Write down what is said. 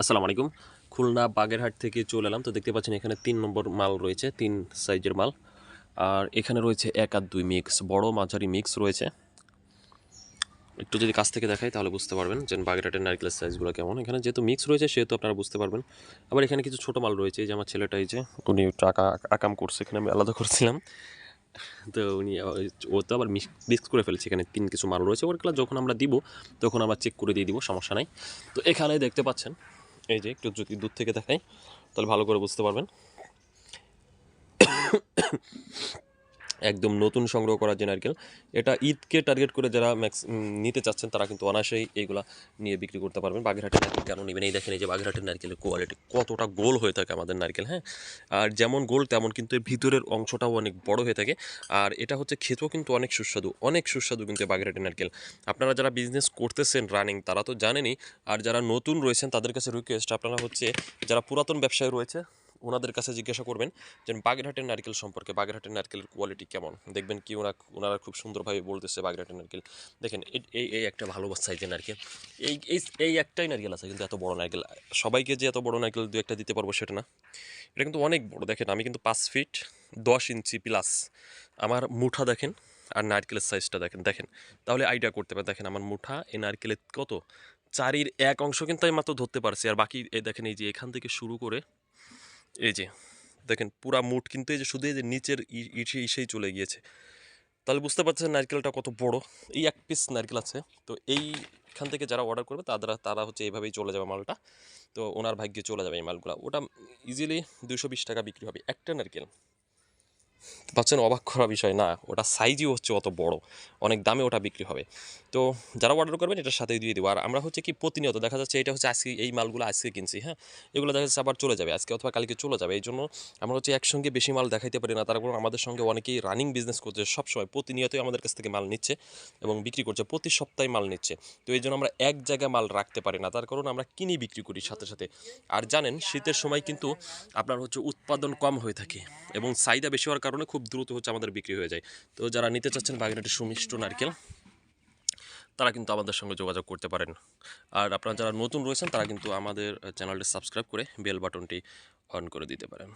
আসসালামু আলাইকুম। খুলনা বাগেরহাট থেকে চলে এলাম। তো দেখতে পাচ্ছেন এখানে তিন নম্বর মাল রয়েছে, তিন সাইজের মাল। আর এখানে রয়েছে এক আর দুই মিক্স, বড় মাঝারি মিক্স রয়েছে। একটু যদি কাছ থেকে দেখাই তাহলে বুঝতে পারবেন যে বাগেরহাটের নারকেলের সাইজগুলো কেমন। এখানে যেহেতু মিক্স রয়েছে, সেহেতু আপনারা বুঝতে পারবেন। আবার এখানে কিছু ছোটো মাল রয়েছে যে আমার ছেলেটা এই যে উনি একটু আঁকা আকাম করছে, এখানে আমি আলাদা করছিলাম। তো উনি, ও তো আবার মিক্স করে ফেলছে। এখানে তিন কিছু মাল রয়েছে ওরগুলো যখন আমরা দিব, তখন আমরা চেক করে দিয়ে দিব, সমস্যা নাই। তো এখানে দেখতে পাচ্ছেন এই যে একটু যদি দূর থেকে দেখাই তাহলে ভালো করে বুঝতে পারবেন। একদম নতুন সংগ্রহ করা যে নারকেল, এটা ঈদকে টার্গেট করে যারা ম্যাক্স নিতে চাচ্ছেন, তারা কিন্তু অনায়াসেই এইগুলা নিয়ে বিক্রি করতে পারবেন। বাগেরহাটের নারকেল কেন নেবেন? এই দেখেন এই যে বাগেরহাটের নারকেলের কোয়ালিটি কতটা গোল হয়ে থাকে আমাদের নারকেল হ্যাঁ? আর যেমন গোল, তেমন কিন্তু এর ভিতরের অংশটাও অনেক বড় হয়ে থাকে। আর এটা হচ্ছে খেতেও কিন্তু অনেক সুস্বাদু অনেক সুস্বাদু কিন্তু এই বাগেরহাটের নারকেল। আপনারা যারা বিজনেস করতেছেন রানিং তারা তো জানেনই। আর যারা নতুন রয়েছেন, তাদের কাছে রিকোয়েস্ট আপনারা হচ্ছে, যারা পুরাতন ব্যবসায়ী রয়েছে ওনাদের কাছে জিজ্ঞাসা করবেন যে বাগেরহাটের নারকেল সম্পর্কে, বাগেরহাটের নারকেলের কোয়ালিটি কেমন? দেখবেন কি ওরা ওনারা খুব সুন্দরভাবে বলতেছে বাগেরহাটের নারকেল। দেখেন এই- এই একটা ভালো সাইজের নারকেল। এই এই এই একটাই নারকেল আছে, কিন্তু এত বড় নারকেল। সবাইকে যে এত বড় নারকেল দু একটা দিতে পারব সেটা না। এটা কিন্তু অনেক বড়। দেখেন, আমি কিন্তু পাঁচ ফিট দশ ইঞ্চি প্লাস আমার মুঠা দেখেন আর নারকেলের সাইজটা দেখেন। দেখেন, তাহলে আইডিয়া করতে পারেন। দেখেন, আমার মুঠা, এই নারকেলের কত? চারির এক অংশ কিন্তু আমি মাত্র ধরতে পারছি। আর বাকি দেখেন, এই যে এখান থেকে শুরু করে এই যে, দেখেন পুরা মুঠ কিন্তু এই যে শুধু এই যে নিচের ইসে ইসেই চলে গিয়েছে। তাহলে বুঝতে পারছেন নারকেলটা কত বড়? এই এক পিস নারকেল আছে। তো এইখান থেকে যারা অর্ডার করবে, তারা তারা হচ্ছে এইভাবেই চলে যাবে মালটা। তো ওনার ভাগ্যে চলে যাবে এই মালগুলো। ওটা ইজিলি দুশো টাকা বিক্রি হবে একটা নারকেল। পাচ্ছেন অবাক করা বিষয়। না, ওটা সাইজই হচ্ছে অত বড়। অনেক দামে ওটা বিক্রি হবে। তো যারা অর্ডার করবেন, এটার সাথেই দিয়ে দেবো। আর আমরা হচ্ছে কি প্রতিনিয়ত দেখা যাচ্ছে এটা হচ্ছে আজকে এই মালগুলো আজকে কিনছি হ্যাঁ? এগুলো দেখা যাচ্ছে আবার চলে যাবে। আজকে অথবা কালকে চলে যাবে। এই জন্য আমরা হচ্ছে একসঙ্গে বেশি মাল দেখাইতে পারি না। তার কারণ আমাদের সঙ্গে অনেকেই রানিং বিজনেস করছে। সবসময় প্রতিনিয়তই আমাদের কাছ থেকে মাল নিচ্ছে এবং বিক্রি করছে। প্রতি সপ্তাহে মাল নিচ্ছে। তো এই জন্য আমরা এক জায়গায় মাল রাখতে পারি না। তার কারণ আমরা কিনি বিক্রি করি সাথে সাথে। আর জানেন, শীতের সময় কিন্তু আপনার হচ্ছে উৎপাদন কম হয়ে থাকে এবং চাহিদা বেশি হওয়ার কারণে খুব দ্রুত হচ্ছে আমাদের বিক্রি হয়ে যায়। তো যারা নিতে চাচ্ছেন বাগেরহাটের সুমিষ্ট নারকেল, তারা কিন্তু আমাদের সঙ্গে যোগাযোগ করতে পারেন। আর আপনারা যারা নতুন রয়েছেন, তারা কিন্তু আমাদের চ্যানেলটি সাবস্ক্রাইব করে বেল বাটনটি অন করে দিতে পারেন।